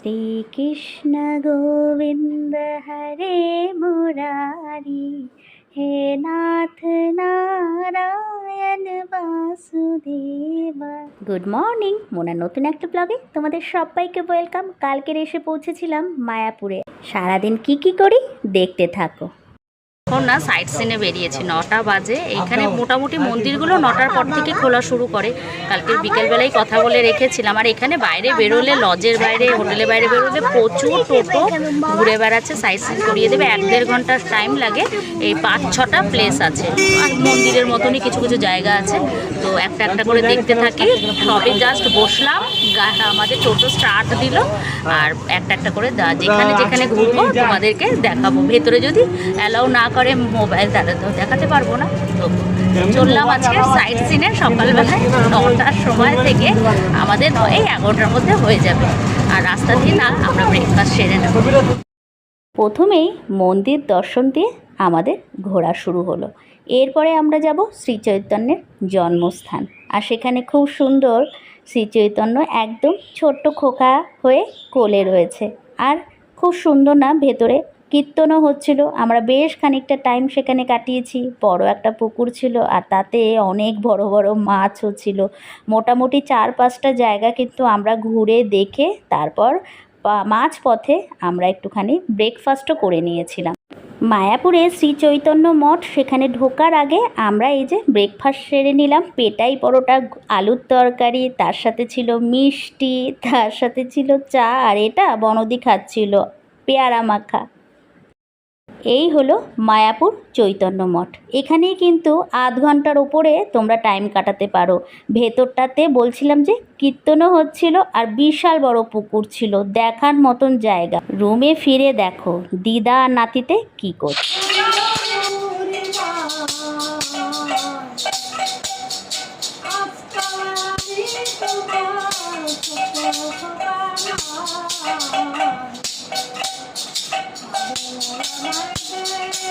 শ্রীকৃষ্ণ গোবিন্দ হরে মুরারি, হে নাথ Narayan Vasudeva. Good morning মোনার নতুন একটা ব্লগে তোমাদের সবাইকে ওয়েলকাম কালকের এসে পৌঁছেছিলাম মায়াপুরে। সারাদিন কি কি করি? দেখতে থাকো। এখন না সাইড সিনে বেরিয়েছি। নটা বাজে। এইখানে মোটামুটি মন্দিরগুলো নটার পর থেকে খোলা শুরু করে। কালকে বিকেলবেলায় কথা বলে রেখেছিলাম। আর এখানে বাইরে বেরোলে লজের বাইরে হোটেলের বাইরে বেরোলে প্রচুর টোটো ঘুরে বেড়াচ্ছে। সাইড সিন করিয়ে দেবে। এক দেড় ঘণ্টার টাইম লাগে। এই পাঁচ, ছটা প্লেস আছে। আর মন্দিরের মতনই কিছু কিছু জায়গা আছে। তো একটা একটা করে দেখতে থাকি। সবে জাস্ট বসলাম। আমাদের টোটো স্টার্ট দিল। আর একটা একটা করে যেখানে যেখানে ঘুরবো, তোমাদেরকে দেখাবো। ভেতরে যদি অ্যালাউ না করে মোবাইল, তাহলে তো দেখাতে পারব না। তো চললাম আজকে সাইড সিনে সকালবেলায় নটার সময় থেকে আমাদের এই এগারোটার মধ্যে হয়ে যাবে। আর রাস্তা দিয়ে না, আমরা ব্রেকফাস্ট সেরে নেব। প্রথমেই মন্দির দর্শন দিয়ে আমাদের ঘোরা শুরু হলো। এরপরে আমরা যাব শ্রী চৈতন্যের জন্মস্থান। আর সেখানে খুব সুন্দর শ্রী চৈতন্য একদম ছোট্ট খোকা হয়ে কোলে রয়েছে। আর খুব সুন্দর না, ভেতরে কীর্তনও হচ্ছিল। আমরা বেশ খানিকটা টাইম সেখানে কাটিয়েছি। বড় একটা পুকুর ছিল আর তাতে অনেক বড় বড় মাছও ছিল। মোটামুটি চার পাঁচটা জায়গা কিন্তু আমরা ঘুরে দেখে তারপর মাঝ পথে আমরা একটুখানি ব্রেকফাস্টও করে নিয়েছিলাম। মায়াপুরে শ্রী চৈতন্য মঠ সেখানে ঢোকার আগে আমরা এই যে ব্রেকফাস্ট সেরে নিলাম। পেটাই পরোটা, আলুর তরকারি, তার সাথে ছিল মিষ্টি, তার সাথে ছিল চা আর এটা বনদি খাচ্ছিল, পেয়ারা মাখা। এই হলো মায়াপুর চৈতন্য মঠ। এখানেই কিন্তু আধ ঘণ্টার উপরে তোমরা টাইম কাটাতে পারো। ভেতরটাতে বলছিলাম যে কীর্তনও হচ্ছিল আর বিশাল বড় পুকুর ছিল। দেখার মতন জায়গা। রুমে ফিরে দেখো, দিদা আর নাতিতে কী করছে?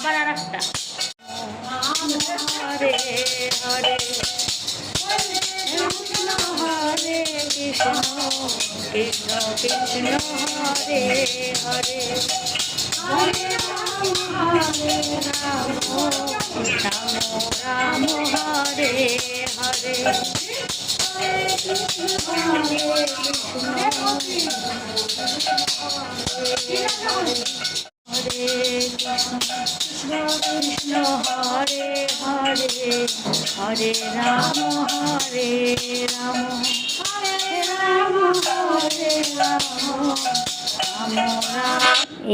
আবার আর একটা হরে হরে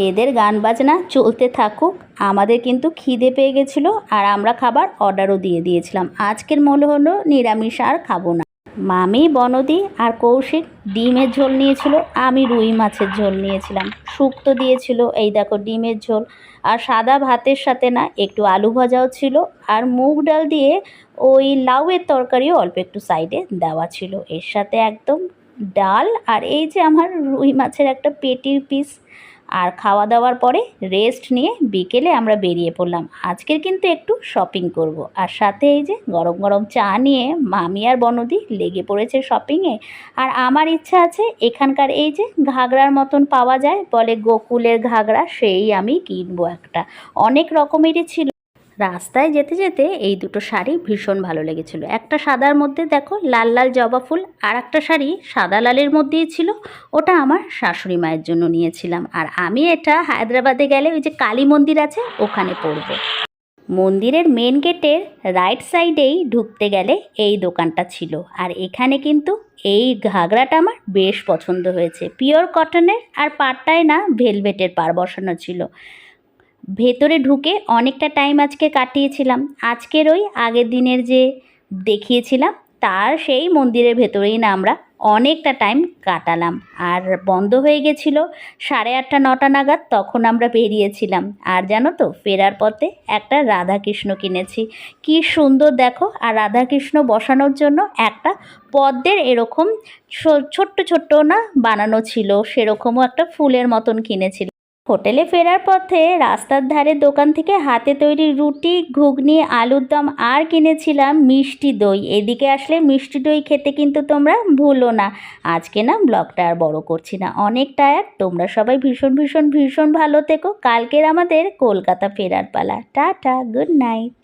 এদের গান বাজনা চলতে থাকুক, আমাদের কিন্তু খিদে পেয়ে গেছিল আর আমরা খাবার অর্ডারও দিয়ে দিয়েছিলাম। আজকের মনে হলো নিরামিষ আর খাব না। মামি, বনদি আর কৌশিক ডিমের ঝোল নিয়েছিল। আমি রুই মাছের ঝোল নিয়েছিলাম। শুক্তো দিয়েছিল, এই দেখো ডিমের ঝোল। আর সাদা ভাতের সাথে না একটু আলু ভাজাও ছিল। আর মুগ ডাল দিয়ে ওই লাউয়ের তরকারিও অল্প একটু সাইডে দেওয়া ছিল। এর সাথে একদম ডাল আর এই যে আমার রুই মাছের একটা পেটির পিস। আর খাওয়া দাওয়ার পরে রেস্ট নিয়ে বিকেলে আমরা বেরিয়ে পড়লাম। আজকের কিন্তু একটু শপিং করব। আর সাথে এই যে গরম গরম চা নিয়ে মামি আর বনদি লেগে পড়েছে শপিংয়ে আর আমার ইচ্ছা আছে এখানকার এই যে ঘাগরার মতন পাওয়া যায়, বলে গোকুলের ঘাগরা, সেই আমি কিনবো একটা। অনেক রকমেরই ছিল। রাস্তায় যেতে যেতে এই দুটো শাড়ি ভীষণ ভালো লেগেছিল। একটা সাদার মধ্যে দেখো লাল লাল জবা ফুল, আর একটা শাড়ি সাদা লালের মধ্যেই ছিল। ওটা আমার শাশুড়ি মায়ের জন্য নিয়েছিলাম। আর আমি এটা হায়দ্রাবাদে গেলে ওই যে কালী মন্দির আছে, ওখানে পরবো। মন্দিরের মেন গেটের রাইট সাইডেই ঢুকতে গেলে এই দোকানটা ছিল। আর এখানে কিন্তু এই ঘাগরাটা আমার বেশ পছন্দ হয়েছে। পিওর কটনের আর পাড়টায় না ভেলভেটের পাড় বসানো ছিল। ভেতরে ঢুকে অনেকটা টাইম আজকে কাটিয়েছিলাম। আজকের ওই আগের দিনের যে দেখিয়েছিলাম, তার সেই মন্দিরের ভেতরেই না আমরা অনেকটা টাইম কাটালাম। আর বন্ধ হয়ে গেছিল সাড়ে আটটা, নটা নাগাদ, তখন আমরা বেরিয়েছিলাম। আর জানো তো, ফেরার পথে একটা রাধাকৃষ্ণ কিনেছি। কি সুন্দর দেখো, আর রাধাকৃষ্ণ বসানোর জন্য একটা পদ্মের এরকম ছোট্ট ছোট্ট না বানানো ছিল, সেরকমও একটা ফুলের মতন কিনেছিল। হোটেলে ফেরার পথে রাস্তার ধারে দোকান থেকে হাতে তৈরি রুটি, ঘুগনি, আলুর দম আর কিনেছিলাম মিষ্টি দই। এদিকে আসলে মিষ্টি দই খেতে কিন্তু তোমরা ভুলো না। আজকে না ব্লগটা আর বড় করছি না, অনেক টায়ার তোমরা সবাই ভীষণ ভীষণ ভীষণ ভালো থেকো। কালকের আমাদের কলকাতা ফেরার পালা। Tata good night